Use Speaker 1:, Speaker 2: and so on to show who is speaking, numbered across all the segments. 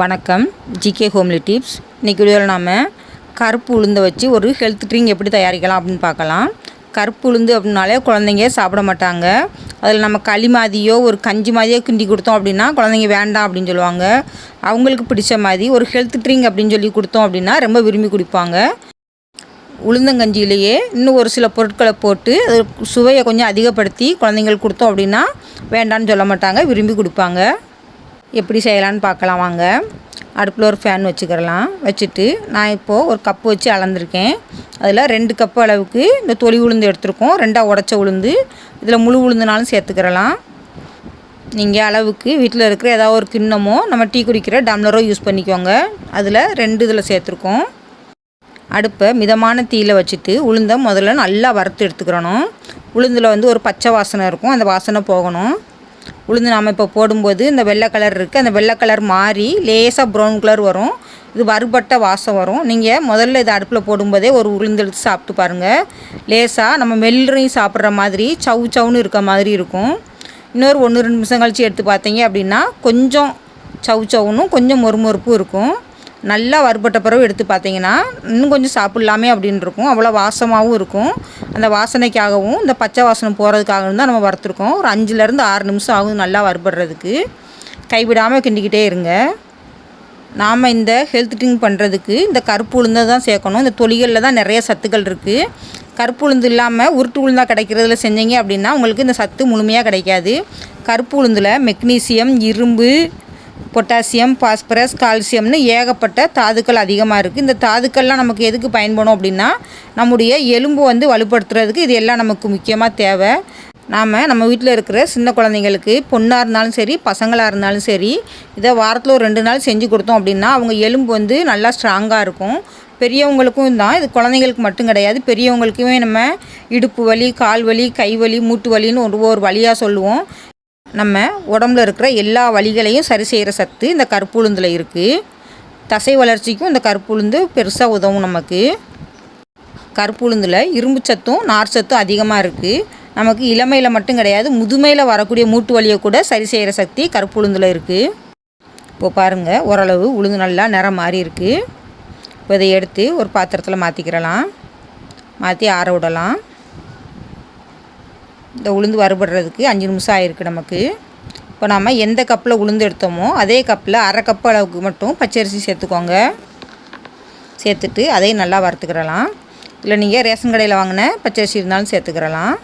Speaker 1: வணக்கம். GK homely tips. இன்றைக்கி வீடியோவில் நாம் கருப்பு உளுந்தை வச்சு ஒரு ஹெல்த் ட்ரிங்க் எப்படி தயாரிக்கலாம் அப்படின்னு பார்க்கலாம். கருப்பு உளுந்து அப்படின்னாலே குழந்தைங்க சாப்பிட மாட்டாங்க. அதில் நம்ம களி மாதிரியோ ஒரு கஞ்சி மாதிரியோ கிண்டி கொடுத்தோம் அப்படின்னா குழந்தைங்க வேண்டாம் அப்படின்னு சொல்லுவாங்க. அவங்களுக்கு பிடிச்ச மாதிரி ஒரு ஹெல்த் ட்ரிங்க் அப்படின்னு சொல்லி கொடுத்தோம் அப்படின்னா ரொம்ப விரும்பி குடிப்பாங்க. உளுந்தங்கஞ்சியிலேயே இன்னும் ஒரு சில பொருட்களை போட்டு அது சுவையை கொஞ்சம் அதிகப்படுத்தி குழந்தைங்களுக்கு கொடுத்தோம் அப்படின்னா வேண்டான்னு சொல்ல மாட்டாங்க விரும்பி கொடுப்பாங்க. எப்படி செய்யலான்னு பார்க்கலாம் வாங்க. அடுப்பில் ஒரு ஃபேன் வச்சுக்கிறலாம். வச்சுட்டு நான் இப்போது ஒரு கப்பு வச்சு அளந்திருக்கேன். அதில் ரெண்டு கப்பு அளவுக்கு இந்த தொளி உளுந்து எடுத்திருக்கோம். ரெண்டாக உடச்ச உளுந்து. இதில் முழு உளுந்துனாலும் சேர்த்துக்கிறலாம். நீங்கள் அளவுக்கு வீட்டில் இருக்கிற ஏதாவது ஒரு கிண்ணமோ நம்ம டீ குடிக்கிற டம்ளரோ யூஸ் பண்ணிக்கோங்க. அதில் ரெண்டு இதில் சேர்த்துருக்கோம். அடுப்பை மிதமான தீயில் வச்சுட்டு உளுந்தை முதல்ல நல்லா வறுத்து எடுத்துக்கிறணும். உளுந்தில் வந்து ஒரு பச்சை வாசனை இருக்கும். அந்த வாசனை போகணும். உளுந்து நாம் இப்போ போடும்போது இந்த வெள்ளை கலர் இருக்குது அந்த வெள்ளை கலர் மாறி லேசாக ப்ரௌன் கலர் வரும். இது வறுபட்ட வாசம் வரும். நீங்கள் முதல்ல இது அடுப்பில் போடும்போதே ஒரு உளுந்து எடுத்து சாப்பிட்டு பாருங்கள் லேசாக நம்ம மெல்லையும் சாப்பிட்ற மாதிரி சவு சவுன்னு இருக்க மாதிரி இருக்கும். இன்னொரு ஒன்று ரெண்டு நிமிஷம் கழித்து எடுத்து பார்த்தீங்க அப்படின்னா கொஞ்சம் சவு சவுனும் கொஞ்சம் மொறுமொறுப்பும் இருக்கும். நல்லா வறுபட்ட பிறகு எடுத்து பார்த்தீங்கன்னா இன்னும் கொஞ்சம் சாப்பிட்லாமே அப்படின்னு இருக்கும். அவ்வளோ வாசமாகவும் இருக்கும். அந்த வாசனைக்காகவும் இந்த பச்சை வாசனை போகிறதுக்காகவும் தான் நம்ம வறுத்துருக்கோம். ஒரு அஞ்சுலேருந்து ஆறு நிமிஷம் ஆகும் நல்லா வறுபடுறதுக்கு. கைவிடாமல் கிண்டிக்கிட்டே இருங்க. நாம் இந்த ஹெல்த் ட்ரிங்க் பண்ணுறதுக்கு இந்த கருப்பு உளுந்தை தான் சேர்க்கணும். இந்த தொலிகளில் தான் நிறைய சத்துக்கள் இருக்குது கருப்பு உளுந்து இல்லாமல் உருட்டு உளுந்தாக கிடைக்கிறதுல செஞ்சீங்க அப்படின்னா உங்களுக்கு இந்த சத்து முழுமையாக கிடைக்காது. கருப்பு உளுந்தில் மெக்னீசியம் இரும்பு பொட்டாசியம் பாஸ்பரஸ் கால்சியம்னு ஏகப்பட்ட தாதுக்கள் அதிகமாக இருக்குது இந்த தாதுக்கள்லாம் நமக்கு எதுக்கு பயன்படும் அப்படின்னா நம்முடைய எலும்பு வந்து வலுப்படுத்துறதுக்கு இது எல்லாம் நமக்கு முக்கியமாக தேவை. நாம் நம்ம வீட்டில் இருக்கிற சின்ன குழந்தைங்களுக்கு பொண்ணாக இருந்தாலும் சரி பசங்களாக இருந்தாலும் சரி இதை வாரத்தில் ஒரு ரெண்டு நாள் செஞ்சு கொடுத்தோம் அப்படின்னா அவங்க எலும்பு வந்து நல்லா ஸ்ட்ராங்காக இருக்கும். பெரியவங்களுக்கும் தான் இது குழந்தைங்களுக்கு மட்டும் கிடையாது. பெரியவங்களுக்குமே நம்ம இடுப்பு வலி கால் வலி கை வலி மூட்டு வலின்னு ஒரு ஒரு வழியாக சொல்லுவோம். நம்ம உடம்புல இருக்கிற எல்லா வலிகளையும் சரி செய்கிற சத்து இந்த கற்புளுந்தில் இருக்குது தசை வளர்ச்சிக்கும் இந்த கற்புளுந்து பெருசாக உதவும் நமக்கு. கற்புழுந்தில் இரும்பு சத்தும் நார் சத்தும் அதிகமாக இருக்குது நமக்கு இளமையில் மட்டும் கிடையாது முதுமையில் வரக்கூடிய மூட்டு வலியை கூட சரி செய்கிற சக்தி கற்புளுந்தில் இருக்குது இப்போது பாருங்கள் ஓரளவு உளுந்து நல்லா நிறம் மாறி இருக்குது இப்போ இதை எடுத்து ஒரு பாத்திரத்தில் மாற்றிக்கிறலாம் மாற்றி ஆற விடலாம். இந்த உளுந்து வறுபடுறதுக்கு அஞ்சு நிமிஷம் ஆயிருக்கு நமக்கு. இப்போ நாம் எந்த கப்பில் உளுந்து எடுத்தோமோ அதே கப்பில் அரை கப் அளவுக்கு மட்டும் பச்சரிசி சேர்த்துக்கோங்க. சேர்த்துட்டு அதையும் நல்லா வறுத்துக்கிறலாம் இல்லை நீங்கள் ரேஷன் கடையில் வாங்கின பச்சரிசி இருந்தாலும் சேர்த்துக்கிறலாம்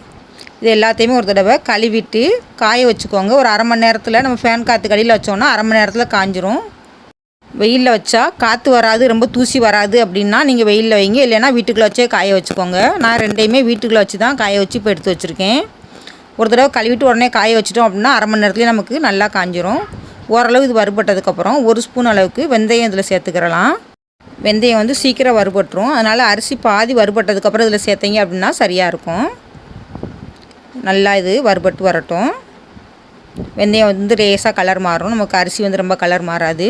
Speaker 1: இது எல்லாத்தையுமே ஒரு தடவை கழுவிட்டு காய வச்சுக்கோங்க. ஒரு அரை மணி நேரத்தில் நம்ம ஃபேன் காற்று கடியில் வச்சோன்னா அரை மணி நேரத்தில் காஞ்சிரும். வெயிலில் வச்சா காற்று வராது ரொம்ப தூசி வராது அப்படின்னா நீங்கள் வெயிலில் வைங்க. இல்லைன்னா வீட்டுக்குள்ளே வச்சே காய வச்சுக்கோங்க. நான் ரெண்டையுமே வீட்டுக்குள்ளே வச்சு தான் காய வச்சு இப்போ எடுத்து வச்சுருக்கேன். ஒரு தடவை கழுவிட்டு உடனே காய வச்சிட்டோம் அப்படின்னா அரை மணி நேரத்துலேயே நமக்கு நல்லா காஞ்சிரும். ஓரளவு இது வறுபட்டதுக்கப்புறம் ஒரு ஸ்பூன் அளவுக்கு வெந்தயம் இதில் சேர்த்துக்கிறலாம். வெந்தயம் வந்து சீக்கிரம் வறுபட்டுரும். அதனால் அரிசி பாதி வறுபட்டதுக்கப்புறம் இதில் சேர்த்தீங்க அப்படின்னா சரியாக இருக்கும். நல்லா இது வறுபட்டு வரட்டும். வெந்தயம் வந்து லேசாக கலர் மாறும். நமக்கு அரிசி வந்து ரொம்ப கலர் மாறாது.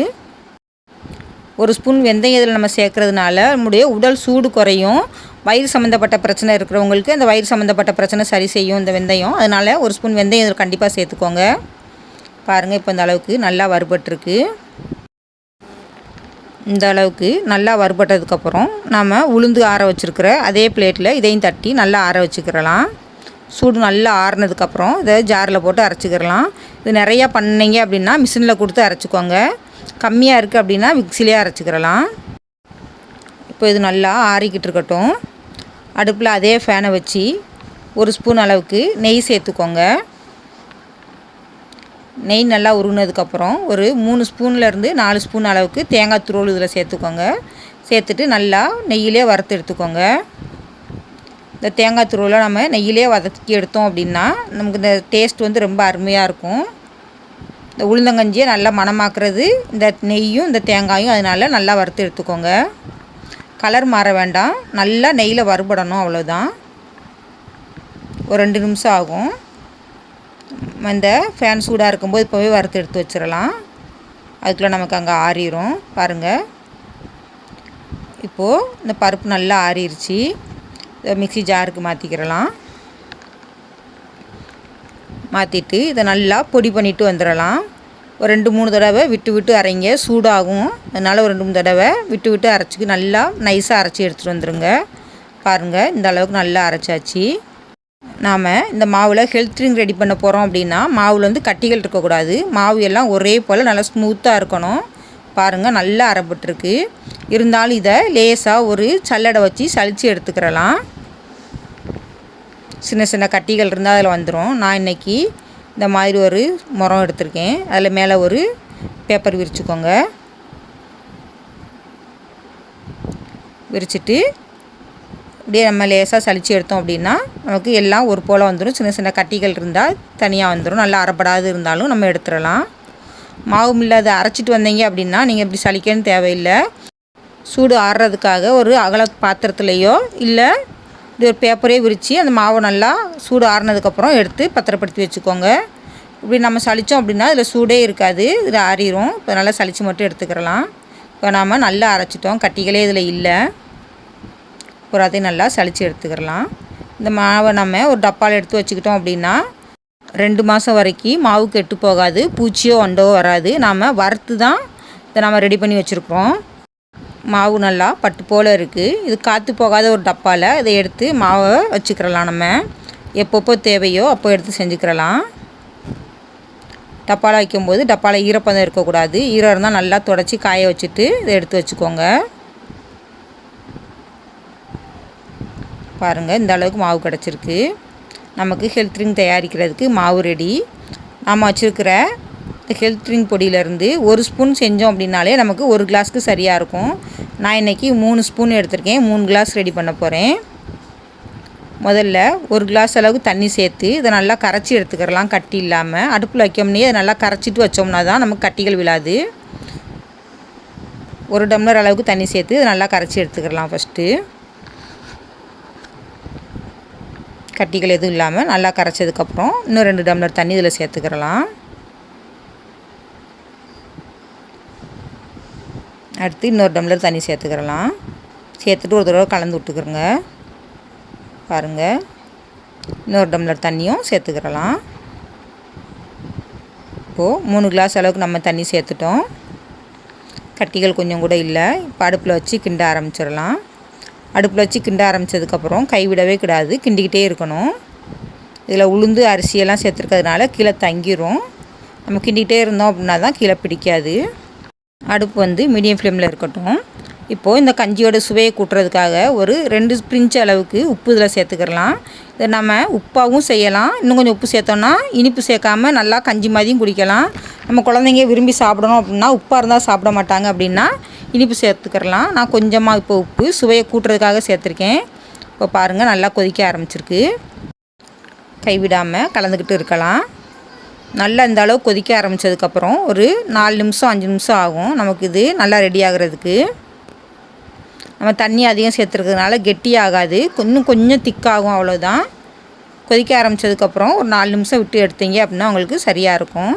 Speaker 1: ஒரு ஸ்பூன் வெந்தயம் இதில் நம்ம சேர்க்குறதுனால நம்முடைய உடல் சூடு குறையும். வயிறு சம்மந்தப்பட்ட பிரச்சனை இருக்கிறவங்களுக்கு இந்த வயிறு சம்மந்தப்பட்ட பிரச்சனை சரி செய்யும் இந்த வெந்தயம். அதனால் ஒரு ஸ்பூன் வெந்தயம் இதில் கண்டிப்பாக சேர்த்துக்கோங்க. பாருங்கள் இப்போ இந்த அளவுக்கு நல்லா வறுபட்டுருக்கு. இந்த அளவுக்கு நல்லா வறுபட்டதுக்கப்புறம் நம்ம உளுந்து ஆற வச்சுருக்கிற அதே பிளேட்டில் இதையும் தட்டி நல்லா ஆற வச்சுக்கிறலாம் சூடு நல்லா ஆறுனதுக்கப்புறம் இதை ஜாரில் போட்டு அரைச்சிக்கிறலாம் இது நிறையா பண்ணிங்க அப்படின்னா மிஷினில் கொடுத்து அரைச்சிக்கோங்க. கம்மியாக இருக்குது அப்படின்னா மிக்சிலே அரைச்சிக்கிறலாம் இப்போ இது நல்லா ஆறிக்கிட்டு இருக்கட்டும். அடுப்பில் அதே ஃபேனை வச்சு ஒரு ஸ்பூன் அளவுக்கு நெய் சேர்த்துக்கோங்க. நெய் நல்லா உருகினதுக்கப்புறம் ஒரு மூணு ஸ்பூன்லேருந்து நாலு ஸ்பூன் அளவுக்கு தேங்காய் துருவல் இதில் சேர்த்துக்கோங்க. சேர்த்துட்டு நல்லா நெய்யிலே வறுத்து எடுத்துக்கோங்க. இந்த தேங்காய் துருவலை நம்ம நெய்யிலே வதக்கி எடுத்தோம் அப்படின்னா நமக்கு இந்த டேஸ்ட் வந்து ரொம்ப அருமையாக இருக்கும். இந்த உளுந்தங்கஞ்சியை நல்லா மணமாக்குறது இந்த நெய்யும் இந்த தேங்காயும் அதனால் நல்லா வறுத்து எடுத்துக்கோங்க. கலர் மாற வேண்டாம். நல்லா நெய்யில் வறுபடணும் அவ்வளோதான் ஒரு ரெண்டு நிமிஷம் ஆகும். இந்த ஃபேன் சூடாக இருக்கும்போது இப்போவே வறுத்து எடுத்து வச்சிடலாம். அதுக்குள்ளே நமக்கு அங்கே ஆறிடும் பாருங்கள் இப்போது இந்த பருப்பு நல்லா ஆறிடுச்சு மிக்சி ஜாருக்கு மாற்றிக்கிறலாம் மாற்றிட்டு இதை நல்லா பொடி பண்ணிவிட்டு வந்துடலாம். ஒரு ரெண்டு மூணு தடவை விட்டு விட்டு அரைங்க. சூடாகும். அதனால் ஒரு ரெண்டு மூணு தடவை விட்டு விட்டு அரைச்சிக்கு நல்லா நைஸாக அரைச்சி எடுத்துகிட்டு வந்துடுங்க பாருங்கள் இந்த அளவுக்கு நல்லா அரைச்சாச்சு. நாம் இந்த மாவில் ஹெல்த் ட்ரிங்க் ரெடி பண்ண போகிறோம் அப்படின்னா மாவில் வந்து கட்டிகள் இருக்கக்கூடாது. மாவு எல்லாம் ஒரே போல் நல்லா ஸ்மூத்தாக இருக்கணும். பாருங்கள் நல்லா அரைப்பட்டுருக்கு. இருந்தாலும் இதை லேசாக ஒரு சல்லடை வச்சு சளிச்சு எடுத்துக்கிறலாம். சின்ன சின்ன கட்டிகள் இருந்தால் அதில் வந்துடும் நான் இன்றைக்கி இந்த மாதிரி ஒரு முறம் எடுத்திருக்கேன். அதில் மேலே ஒரு பேப்பர் விரிச்சுக்கோங்க. விரிச்சிட்டு அப்படியே நம்ம லேசாக சளிச்சு எடுத்தோம் அப்படின்னா நமக்கு எல்லாம் ஒரு போல் வந்துடும் சின்ன சின்ன கட்டிகள் இருந்தால் தனியாக வந்துடும் நல்லா அரைப்படாது இருந்தாலும் நம்ம எடுத்துடலாம். மாவு இல்லாத அரைச்சிட்டு வந்தீங்க அப்படின்னா நீங்கள் இப்படி சளிக்கன்னு தேவையில்லை. சூடு ஆறுறதுக்காக ஒரு அகல பாத்திரத்துலேயோ இல்லை இது ஒரு பேப்பரே விரித்து அந்த மாவை நல்லா சூடு ஆறினதுக்கப்புறம் எடுத்து பத்திரப்படுத்தி வச்சுக்கோங்க. இப்படி நம்ம சளித்தோம் அப்படின்னா இதில் சூடே இருக்காது இது ஆறிடும் இப்போ நல்லா சளிச்சு மட்டும் எடுத்துக்கிறலாம். இப்போ நாம் நல்லா அரைச்சிட்டோம் கட்டிகளே இதில் இல்லை. புறாத்தையும் நல்லா சளிச்சு எடுத்துக்கிறலாம். இந்த மாவை நம்ம ஒரு டப்பாவில் எடுத்து வச்சுக்கிட்டோம் அப்படின்னா ரெண்டு மாதம் வரைக்கும் மாவு கெட்டு போகாது பூச்சியோ வண்டோ வராது. நாம் வறுத்து தான் இதை நம்ம ரெடி பண்ணி வச்சுருக்கோம் மாவு நல்லா பட்டு போல் இருக்குது இது காற்று போகாத ஒரு டப்பாவில் இதை எடுத்து மாவை வச்சுக்கிறலாம் நம்ம. எப்பப்போ தேவையோ அப்போ எடுத்து செஞ்சுக்கிறலாம். டப்பாவில் வைக்கும்போது டப்பாவில் ஈரப்பதம் இருக்கக்கூடாது. ஈரம் இருந்தால் நல்லா தொடச்சி காய வச்சுட்டு இதை எடுத்து வச்சுக்கோங்க. பாருங்கள் இந்த அளவுக்கு மாவு கிடச்சிருக்கு. நமக்கு ஹெல்த் ட்ரிங்க் தயாரிக்கிறதுக்கு மாவு ரெடி நாம் வச்சுருக்கிற ஹெல்த் ட்ரிங்க் பொடியிலேருந்து ஒரு ஸ்பூன் செஞ்சோம் அப்படின்னாலே நமக்கு ஒரு கிளாஸ்க்கு சரியாக இருக்கும். நான் இன்றைக்கி மூணு ஸ்பூன் எடுத்திருக்கேன். மூணு கிளாஸ் ரெடி பண்ண போகிறேன் முதல்ல ஒரு கிளாஸ் அளவுக்கு தண்ணி சேர்த்து இதை நல்லா கரைச்சி எடுத்துக்கிறலாம் கட்டி இல்லாமல் அடுப்பில் வைக்கோம்னே அதை நல்லா கரைச்சிட்டு வச்சோம்னா தான் நமக்கு கட்டிகள் விழாது. ஒரு டம்ளர் அளவுக்கு தண்ணி சேர்த்து இதை நல்லா கரைச்சி எடுத்துக்கிறலாம் ஃபஸ்ட்டு கட்டிகள் எதுவும் இல்லாமல் நல்லா கரைச்சதுக்கப்புறம் இன்னும் ரெண்டு டம்ளர் தண்ணி இதில் சேர்த்துக்கிறலாம். அடுத்து இன்னொரு டம்ளர் தண்ணி சேர்த்துக்கிறலாம். சேர்த்துட்டு ஒரு தடவை கலந்து விட்டுக்கிறோங்க. பாருங்கள் இன்னொரு டம்ளர் தண்ணியும் சேர்த்துக்கிறலாம். இப்போது மூணு கிளாஸ் அளவுக்கு நம்ம தண்ணி சேர்த்துட்டோம். கட்டிகள் கொஞ்சம் கூட இல்லை. இப்போ அடுப்பில் வச்சு கிண்ட ஆரம்பிச்சிடலாம். அடுப்பில் வச்சு கிண்ட ஆரம்பித்ததுக்கப்புறம் கைவிடவே கூடாது. கிண்டிக்கிட்டே இருக்கணும். இதில் உளுந்து அரிசியெல்லாம் சேர்த்துருக்கிறதுனால கீழே தங்கிரும். நம்ம கிண்டிக்கிட்டே இருந்தோம் அப்படின்னா தான் கீழே பிடிக்காது. அடுப்பு வந்து மீடியம் ஃப்ளேமில் இருக்கட்டும். இப்போது இந்த கஞ்சியோட சுவையை கூட்டுறதுக்காக ஒரு ரெண்டு பிரிஞ்சு அளவுக்கு உப்பு இதில் சேர்த்துக்கிறலாம். இதை நம்ம உப்பாகவும் செய்யலாம். இன்னும் கொஞ்சம் உப்பு சேர்த்தோன்னா இனிப்பு சேர்க்காம நல்லா கஞ்சி மாதிரியும் குடிக்கலாம். நம்ம குழந்தைங்க விரும்பி சாப்பிடணும் அப்படின்னா உப்பாக இருந்தால் சாப்பிட மாட்டாங்க அப்படின்னா இனிப்பு சேர்த்துக்கிறலாம். நான் கொஞ்சமாக இப்போ உப்பு சுவையை கூட்டுறதுக்காக சேர்த்துருக்கேன். இப்போ பாருங்கள் நல்லா கொதிக்க ஆரம்பிச்சிருக்கு. கைவிடாமல் கலந்துக்கிட்டு இருக்கலாம். நல்லா இந்த அளவு கொதிக்க ஆரம்பித்ததுக்கப்புறம் ஒரு நாலு நிமிஷம் அஞ்சு நிமிஷம் ஆகும். நமக்கு இது நல்லா ரெடி ஆகிறதுக்கு. நம்ம தண்ணி அதிகம் சேர்த்துருக்கிறதுனால கெட்டி ஆகாது. இன்னும் கொஞ்சம் திக்காகும் அவ்வளோதான் கொதிக்க ஆரம்பித்ததுக்கப்புறம் ஒரு நாலு நிமிஷம் விட்டு எடுத்தீங்க அப்படின்னா உங்களுக்கு சரியாக இருக்கும்.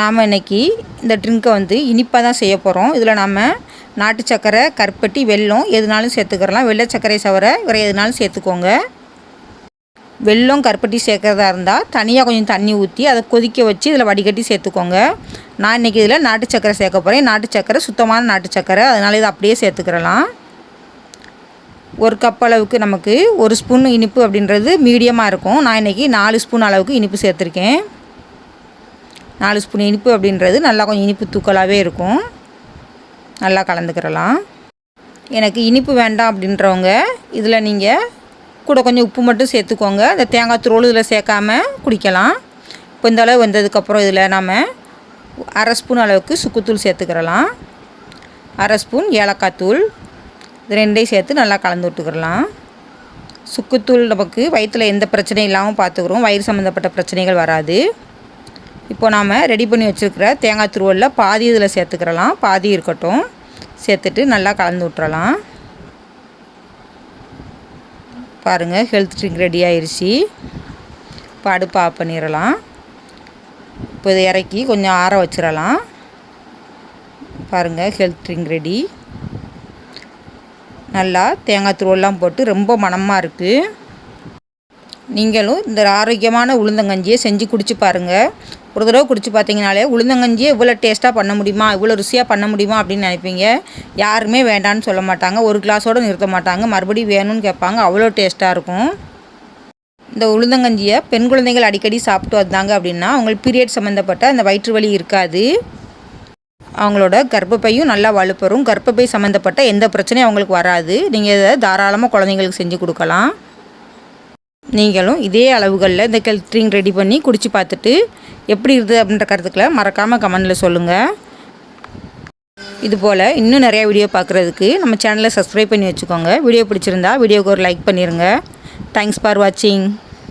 Speaker 1: நாம் இன்றைக்கி இந்த ட்ரிங்க்கை வந்து இனிப்பாக தான் செய்ய போகிறோம் இதில் நம்ம நாட்டு சக்கரை கருப்பட்டி வெல்லம் எதுனாலும் சேர்த்துக்கிறலாம் வெள்ளை சர்க்கரை சவரை வேறு எதுனாலும் சேர்த்துக்கோங்க. வெள்ளம் கருப்பட்டி சேர்க்குறதா இருந்தால் தனியாக கொஞ்சம் தண்ணி ஊற்றி அதை கொதிக்க வச்சு இதில் வடிகட்டி சேர்த்துக்கோங்க. நான் இன்றைக்கி இதில் நாட்டு சக்கரை சேர்க்க போகிறேன் நாட்டு சக்கரை சுத்தமான நாட்டு சக்கரை. அதனால் இதை அப்படியே சேர்த்துக்கிறலாம். ஒரு கப் அளவுக்கு நமக்கு ஒரு ஸ்பூன் இனிப்பு அப்படின்றது மீடியமாக இருக்கும். நான் இன்றைக்கி நாலு ஸ்பூன் அளவுக்கு இனிப்பு சேர்த்துருக்கேன். நாலு ஸ்பூன் இனிப்பு அப்படின்றது நல்லா கொஞ்சம் இனிப்பு தூக்கலாகவே இருக்கும். நல்லா கலந்துக்கிறலாம். எனக்கு இனிப்பு வேண்டாம் அப்படின்றவங்க இதில் நீங்கள் கூட கொஞ்சம் உப்பு மட்டும் சேர்த்துக்கோங்க. இந்த தேங்காய் தோல் இதில் சேர்க்காம குடிக்கலாம். இப்போ இந்த அளவு வந்ததுக்கப்புறம் இதில் நாம் அரை ஸ்பூன் அளவுக்கு சுக்குத்தூள் சேர்த்துக்கிறலாம். அரை ஸ்பூன் ஏலக்காய் தூள். இது ரெண்டையும் சேர்த்து நல்லா கலந்து விட்டுக்கிறலாம். சுக்குத்தூள் நமக்கு வயிற்றில் எந்த பிரச்சனையும் இல்லாமல் பார்த்துக்குறோம். வயிறு சம்மந்தப்பட்ட பிரச்சனைகள் வராது. இப்போ நாம் ரெடி பண்ணி வச்சுருக்கிற தேங்காய் துருவலில் பாதி இதில் சேர்த்துக்கிறலாம். பாதி இருக்கட்டும். சேர்த்துட்டு நல்லா கலந்து விட்டுறலாம். பாருங்கள் ஹெல்த் ட்ரிங்க் ரெடி ஆயிடுச்சு இப்போ அடுப்பு ஆஃப் பண்ணிடலாம். இப்போ இதை இறக்கி கொஞ்சம் ஆற வச்சிடலாம். பாருங்கள் ஹெல்த் ட்ரிங்க் ரெடி நல்லா தேங்காய் துருவெல்லாம் போட்டு ரொம்ப மனமாக இருக்குது நீங்களும் இந்த ஆரோக்கியமான உளுந்தங்கஞ்சியை செஞ்சு குடிச்சு பாருங்கள் ஒரு தடவை குடிச்சு பார்த்தீங்கனாலே உளுந்தங்கஞ்சியை இவ்வளோ டேஸ்ட்டாக பண்ண முடியுமா? இவ்வளோ ருசியாக பண்ண முடியுமா? அப்படின்னு நினைப்பீங்க. யாருமே வேண்டான்னு சொல்ல மாட்டாங்க. ஒரு கிளாஸோடு நிறுத்த மாட்டாங்க. மறுபடியும் வேணும்னு கேட்பாங்க. அவ்வளோ டேஸ்ட்டாக இருக்கும். இந்த உளுந்தங்கஞ்சியை பெண் குழந்தைகள் அடிக்கடி சாப்பிட்டு வந்தாங்க அப்படின்னா அவங்களுக்கு பீரியட் சம்மந்தப்பட்ட அந்த வயிற்று வலி இருக்காது. அவங்களோட கர்ப்பப்பையும் நல்லா வலுப்பெறும். கர்ப்பப்பை சம்மந்தப்பட்ட எந்த பிரச்சனையும் அவங்களுக்கு வராது. நீங்கள் இதை தாராளமாக குழந்தைங்களுக்கு செஞ்சு கொடுக்கலாம். நீங்களும் இதே அளவுகளில் இந்த கெல்ட்ரிங் ரெடி பண்ணி குடிச்சு பார்த்துட்டு எப்படி இருக்குது அப்படின்ற கருத்துக்களை மறக்காமல் கமெண்டில் சொல்லுங்கள் இது போல் இன்னும் நிறையா வீடியோ பார்க்குறதுக்கு நம்ம சேனலை சப்ஸ்கிரைப் பண்ணி வச்சுக்கோங்க. வீடியோ பிடிச்சிருந்தா வீடியோவுக்கு ஒரு லைக் பண்ணிடுங்க தேங்க்ஸ் ஃபார் வாட்சிங்